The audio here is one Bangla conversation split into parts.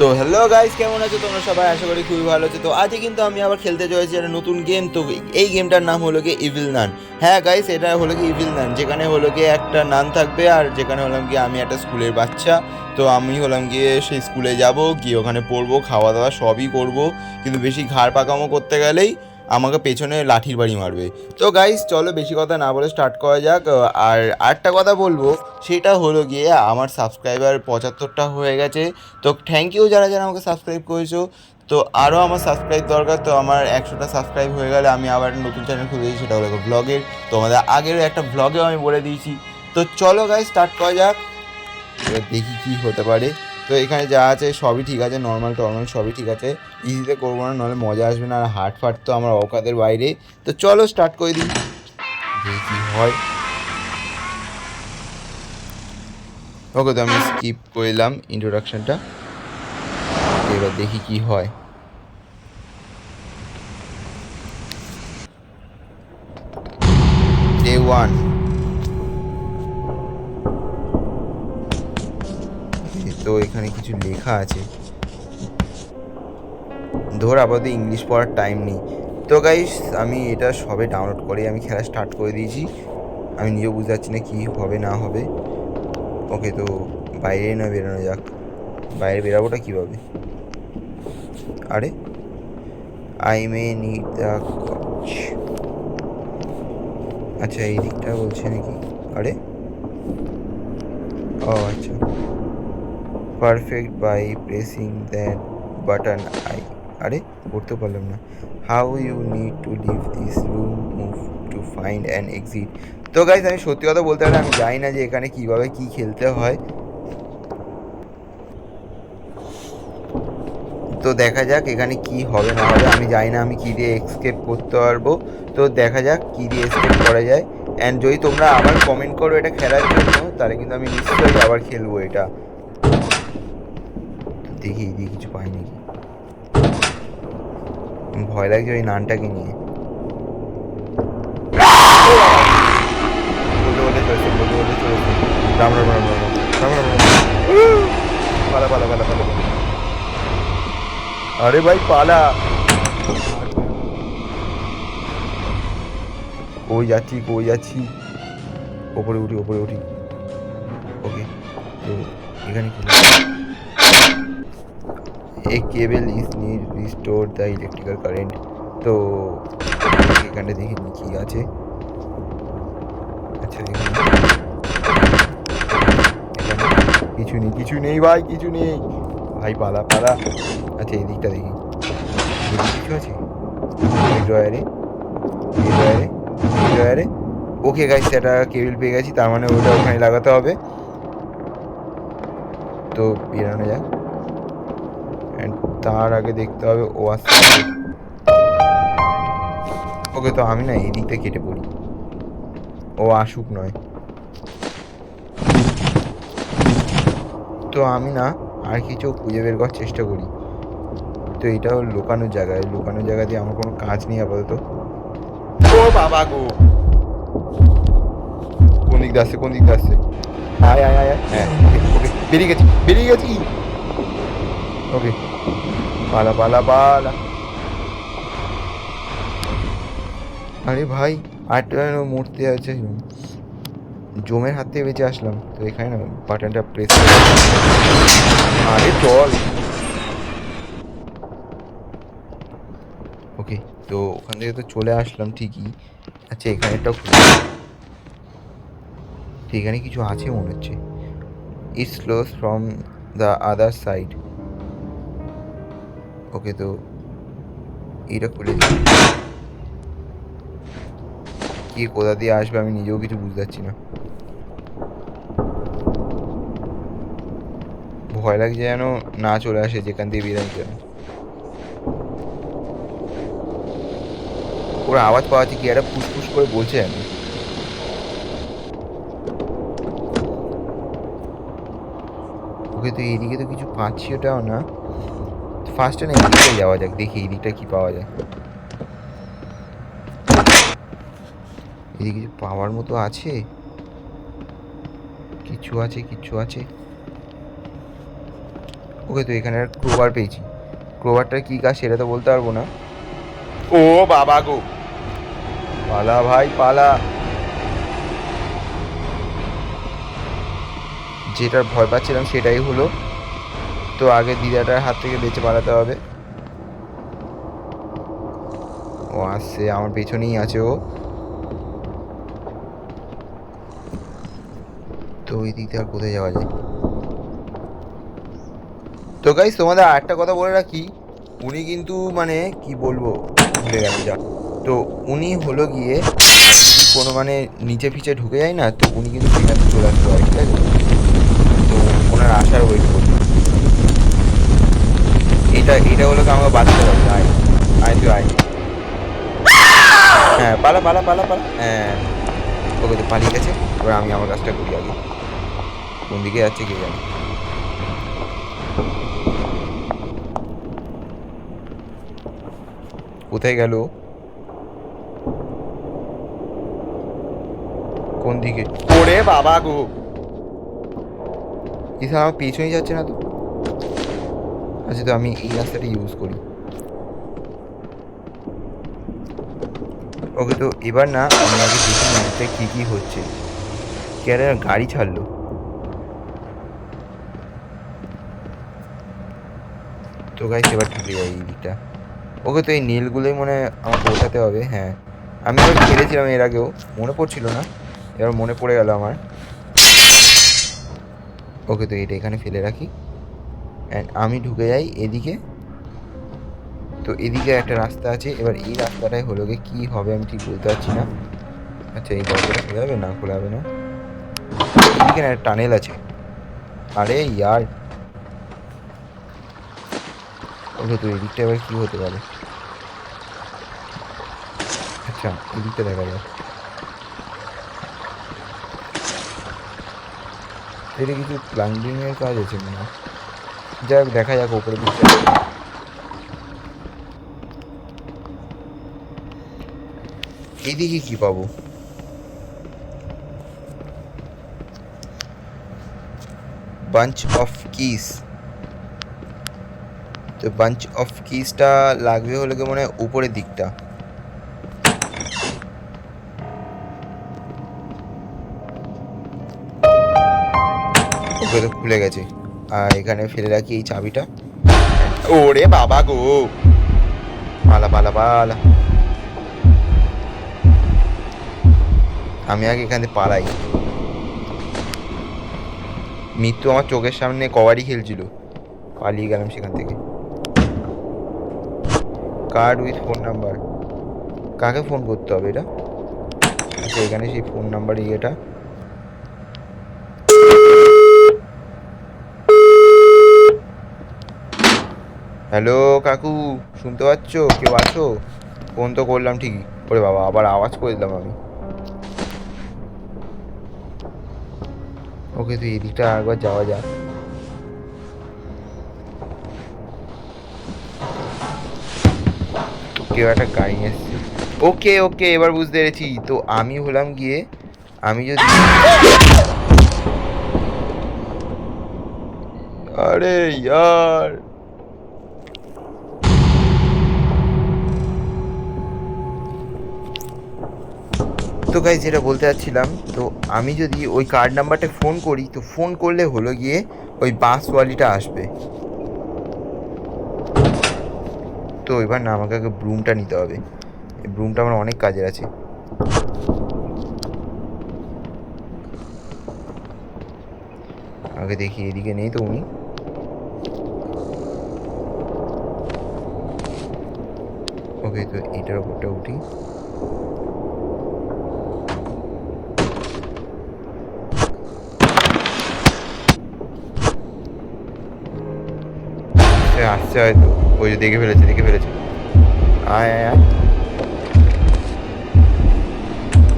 তো হ্যালো গাইস কেমন আছো? তোমরা সবাই আশা করি খুবই ভালো আছে। তো আজকে কিন্তু আমি আবার খেলতে চলেছি একটা নতুন গেম তো এই গেমটার নাম হলো কি ইভিল নান হ্যাঁ গাইস এটা হলো কি ইভিল নান যেখানে হলো গিয়ে একটা নান থাকবে আর যেখানে হলাম গিয়ে আমি একটা স্কুলের বাচ্চা। তো আমি হলাম গিয়ে সেই স্কুলে যাব, গিয়ে ওখানে পড়ব, খাওয়া দাওয়া সবই করব। কিন্তু বেশি ঘাড় পাকামো করতে গেলেই আমাকে পেছনে লাঠির বাড়ি মারবে। তো গাইস চলো বেশি কথা না বলে স্টার্ট করা যাক। আর আরেকটা কথা বলব, সেটা হলো গিয়ে আমার সাবস্ক্রাইবার পঁচাত্তরটা হয়ে গেছে। তো থ্যাংক ইউ যারা যারা আমাকে সাবস্ক্রাইব করেছ। তো আরও আমার সাবস্ক্রাইব দরকার, তো আমার একশোটা সাবস্ক্রাইব হয়ে গেলে আমি আবার একটা নতুন চ্যানেল খুলে খুলেছি সেটা হলো ব্লগের তো আমাদের আগের একটা ব্লগেও আমি বলে দিয়েছি। তো চলো গাইস স্টার্ট করা যাক। এবার দেখি কী হতে পারে। তো এখানে যা আছে সবই ঠিক আছে নর্মাল টর্মাল সবই ঠিক আছে। ইজিতে করব না, নাহলে মজা আসবে না, আর হাট ফাট তো আমার অকাদের বাইরে। তো চলো স্টার্ট করে দিই। দেখি হয়। ওকে, তো আমি স্কিপ করলাম ইন্ট্রোডাকশনটা এবার দেখি কি হয়। ডে ওয়ান তো এখানে কিছু লেখা আছে। ধর আপাতত ইংলিশ পড়ার টাইম নেই। তো গাইস আমি এটা সবে ডাউনলোড করে, আমি খেলা স্টার্ট করে দিয়েছি। আমি নিজেও বুঝতে পারছি না কী হবে, না হবে। ওকে তো বাইরে না বেরোনো যাক। বাইরে বেরাবোটা কীভাবে? আরে আই মে কচ আচ্ছা এই দিকটা বলছে নাকি? আরে? ও আচ্ছা। Perfect by pressing that button I আরে, করতে পারলাম না। How you need to leave this room move to find an exit তো গাইজ আমি সত্যি কথা বলতে পারি আমি জানি না যে এখানে কীভাবে কী খেলতে হয়। তো দেখা যাক এখানে কি হবে, না হবে। আমি জানি না আমি কী দিয়ে এক্সকেপ করতে পারব। তো দেখা যাক কী দিয়ে এক্সকেপ করা যায়। অ্যান্ড যদি তোমরা আবার কমেন্ট করো এটা খেলার জন্য, তাহলে কিন্তু আমি নিশ্চয়ই আবার খেলব এটা। দেখি দিয়ে কিছু পাই নাকি। ভয় লাগছে ওই নানটাকে নিয়ে। পালা। আরে ভাই, পালা। কই যাচ্ছি কই যাচ্ছি? ওপরে উঠি ওপরে উঠি। ওকে, তো এখানে a cable is need restore the electrical current তো এখানটা দেখি নি কি আছে। আচ্ছা এখানে কিছু নেই কিছু নেই ভাই, কিছু নেই। ভাই, পালা পালা। আচ্ছা এই দিকটা দেখি। এদিকে কিছু আছে? এই ড্রয়ারে, এই এই ওকে গাইস একটা কেবিল পেয়ে গেছি, তার মানে ওটা ওখানে লাগাতে হবে। তো, বেরানো যাক। And তার আগে দেখতে হবে ও আসছে। ওকে তো আমি না এই দিকটা কেটে পড়ি। ও আসুক নয়। তো আমি না আর কিছু খুঁজে বের করার চেষ্টা করি। তো এটা হলো লুকানোর জায়গায় লুকানোর জায়গা দিয়ে আমার কোনো কাজ নেই আপাতত। ও বাবা গো! কোন দিক দিয়ে আসছে কোন দিক দিয়ে আসছে? আয় আয় আয়। হ্যাঁ ওকে। বেরিয়ে গেছি বেরিয়ে গেছি। ওকে পালা পালা পালা আরে ভাই আটটা মূর্তি আছে। জমের হাত থেকে বেঁচে আসলাম, তো এখানে না বাটনটা প্রেস আরে চল। ওকে তো ওখান থেকে তো চলে আসলাম ঠিকই। আচ্ছা এখানে তো এখানে কিছু আছে মনে হচ্ছে। It slows from the other side okay তো এইটা খুলে কি কোথা দিয়ে আসবে আমি নিজেও কিছু বুঝতে পারছি না। ভয় লাগছে যেন না চলে আসে যেখান দিয়ে বেরাই যেন ওর আওয়াজ পাওয়া যাচ্ছে কি একটা ফুসফুস করে বলছে আমি ওকে তো এইদিকে তো কিছু পাচ্ছি ওটাও না। ফার্স্টে না এদিকটাই যাওয়া যাক দেখি এই দিকটা কি পাওয়া যায় এদিকে কিছু পাওয়ার মতো আছে কিছু আছে কিছু আছে ওকে তো এখানে ক্রোবার পেয়েছি। ক্রোবারটার কী কাজ, সেটা তো বলতে পারব না। ও বাবা গো। পালা ভাই, পালা। যেটার ভয় পাচ্ছিলাম, সেটাই হলো তো আগে দিদাটার হাত থেকে বেঁচে পালাতে হবে। ও আসছে, আমার পেছনেই আছে ও। তো ওই দিক থেকে কোথায় যাওয়া যায়? তো গাইস তোমাদের আরেকটা কথা বলে রাখি। উনি কিন্তু মানে কি বলব, ভুলে গেল যা তো উনি হলো গিয়ে যদি কোনো মানে নিচে ফিচে ঢুকে যায় না, তো উনি কিন্তু সেখানে চলে আসতে পারে, ঠিক আছে? তো ওনার আসার ওয়েট এটা এটা হলো আমাকে বাঁচতে হবে। আয় আয় তুই, আয়। হ্যাঁ পালা পালা পালা পালা। হ্যাঁ। ওকে তো পালিয়ে গেছে। এবার আমি আমার কাজটা করি আগে। কোন দিকে যাচ্ছে কে জানে। কোথায় গেল? কোন দিকে? ওরে বাবা গো। ইসা আমার পেছনেই যাচ্ছে না তো। আচ্ছা তো আমি এই রাস্তাটা ইউজ করি। ওকে তো এবার না আমি আগে দেখি ম্যাপটা কী কী হচ্ছে। কে আর গাড়ি ছাড়লো। তো গাইস এবার ঢুকে যাই এই দিকটা। ওকে তো এই নীলগুলোই মনে আমার পৌঁছাতে হবে হ্যাঁ। আমি এবার খেলেছিলাম এর আগেও, মনে পড়ছিল না। এবার মনে পড়ে গেল আমার। ওকে তো এটা এখানে ফেলে রাখি। অ্যান্ড আমি ঢুকে যাই এদিকে। তো এদিকে একটা রাস্তা আছে। এবার এই রাস্তাটাই হলো গিয়ে কী হবে আমি ঠিক বলতে পারছি না। আচ্ছা এই দরজাটা খোলা যাবে? না, খোলা যাবে না। এদিকে না টানেল আছে। আরে ইয়ার। ওকে, তো এদিকটা এবার কী হতে পারে? আচ্ছা এদিকটা দেখা যাক। এটা কিছু প্লাম্বিং এর কাজ আছে মনে হয়। যাক দেখা যাক ওপরে দিকটা এইদিকে কি পাবো? বাঞ্চ অফ কিস তো বাঞ্চ অফ কিসটা লাগবে হলে কি মনে হয় উপরের দিকটা। খুলে গেছে। এখানে ফেলে রাখি এই চাবিটা। ওরে বাবা গো! পালা পালা পালা। আমি আগে এখান পালাই। মৃত্যু আমার চোখের সামনে কবাডি খেলছিল। পালিয়ে গেলাম সেখান থেকে। কার্ড উইথ ফোন নাম্বার কাকে ফোন করতে হবে এটা? আচ্ছা এখানে সেই ফোন নাম্বার ইয়েটা। হ্যালো কাকু, শুনতে পাচ্ছ? কেউ আছো? ফোন তো করলাম ঠিকই। ওরে বাবা, আবার আওয়াজ করে দিলাম আমি। ওকে তুই এদিকটা একবার যাওয়া যাক। কেউ একটা গাড়ি এসছে। ওকে ওকে, এবার বুঝতে পেরেছি। তো আমি হলাম গিয়ে, আমি যদি আরে, ইয়ার! তো গাই যেটা বলতে চাচ্ছিলাম তো আমি যদি ওই কার্ড নাম্বারটা ফোন করি, তো ফোন করলে হলো গিয়ে ওই বাসওয়ালিটা আসবে। তো এবার না, আমাকে আগে ব্রুমটা নিতে হবে। এই ব্রুমটা আমার অনেক কাজের আছে। আগে দেখি, এদিকে নেই তো উনি। ওকে তো এটার ওপরটা উঠি। আসছে হয়তো। ওই যে দেখে ফেলেছে দেখে ফেলেছে। আয়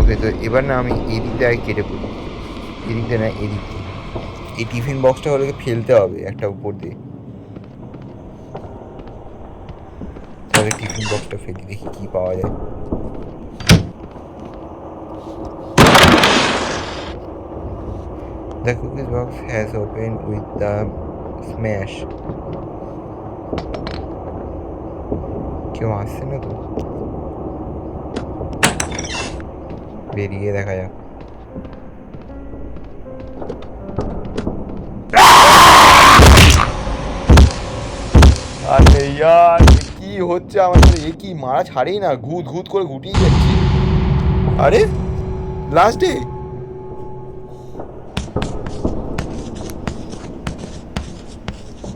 ওকে, তো এবার না আমি এদিক আগে কেটে পড়ি। এদিক দিয়ে না, এদিক। এই টিফিন বক্সটা হলে ফেলতে হবে একটা উপর দিয়ে। তাহলে টিফিন বক্সটা ফেলি, দেখি কি পাওয়া যায়। The cookies box has opened with the smash কেউ আসছে না তো? বেরিয়ে দেখা যাক। আরে ইয়ার কি হচ্ছে আমার সাথে? এ কি মারা ছাড়েই না, ঘুত ঘুত করে ঘুটিয়ে যাচ্ছি। আরে লাস্টে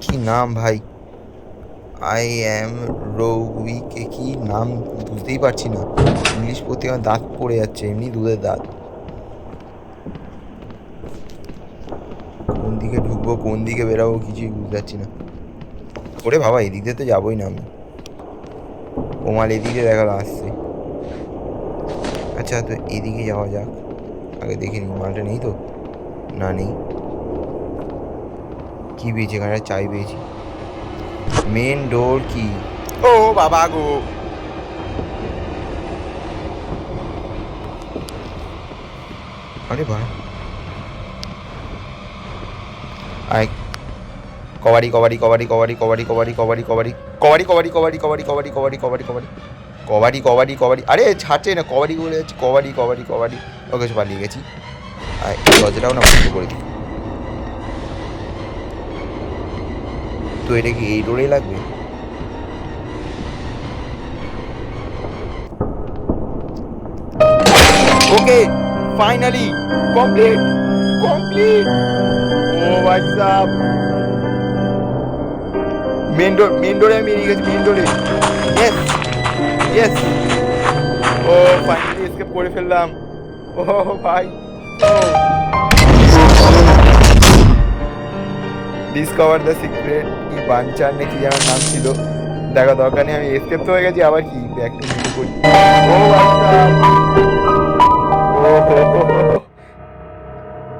কি নাম ভাই? আই অ্যাম রৌইকে কি নাম বুঝতেই পারছি না। ইংলিশ প্রতি আমার দাঁত পড়ে যাচ্ছে, এমনি দুধের দাঁত। কোন দিকে ঢুকবো, কোন দিকে বেরাবো কিছুই বুঝতে পারছি না। ওরে বাবা, এদিক দিয়ে তো যাবোই না আমি ওমাল এদিকে দেখাল আসছে। আচ্ছা তো এদিকে যাওয়া যাক। আগে দেখে নি মালটা নেই তো? না নেই। কি পেয়েছি? এখানে চাই পেয়েছি। মেন ডোর কি ও বাবা গো আরে ভাই আয় কবাডি কবাডি কবাডি কবাডি কবাডি কবাডি কবাডি কবাডি কবাডি কবাডি কবাডি কবাডি কবাডি কবাডি কবাডি কবাডি কবাডি কবাডি কবাডি আরে ছাড়ছে না কবাডি বলে যাচ্ছে কবাডি কবাডি কবাডি ওকে পালিয়ে গেছি আর দরজাটাও না বন্ধ করে দিই তো এটা কি এই ডোরেই লাগবে? ওকে ফাইনালি কমপ্লিট কমপ্লিট ও সাহেব মেন ডোর মেন ডোরে আমি এড়িয়ে গেছি মেন ডোরে। ইয়েস ইয়েস ও ফাইনালি এসকেপ করে ফেললাম। ও ভাই ও। ডিসকভার দ্য সিক্রেট কি বাঞ্চার নাকি যেন নাম ছিল? দেখা দরকার নেই, আমি এসকেপ তো হয়ে গেছি, আবার কি? ব্যাগটা শুরু করি। ও বাচ্চা ও হো হো হো।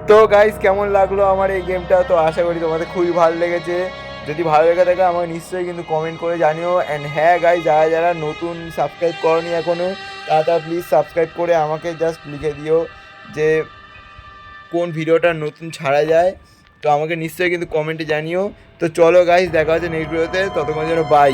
তো গাইস কেমন লাগল আমার এই গেমটা তো আশা করি তোমাদের খুবই ভালো লেগেছে। যদি ভালো লেগে থাকে আমাকে নিশ্চয়ই কিন্তু কমেন্ট করে জানিও। অ্যান্ড হ্যাঁ গাইস যারা যারা নতুন সাবস্ক্রাইব করনি এখনও তারা প্লিজ সাবস্ক্রাইব করে আমাকে জাস্ট লিখে দিও যে কোন ভিডিওটা নতুন ছাড়া যায়। তো আমাকে নিশ্চয়ই কিন্তু কমেন্টে জানিও। তো চলো গাইস দেখা হচ্ছে নেক্সট ভিডিওতে ততক্ষণ যেন বাই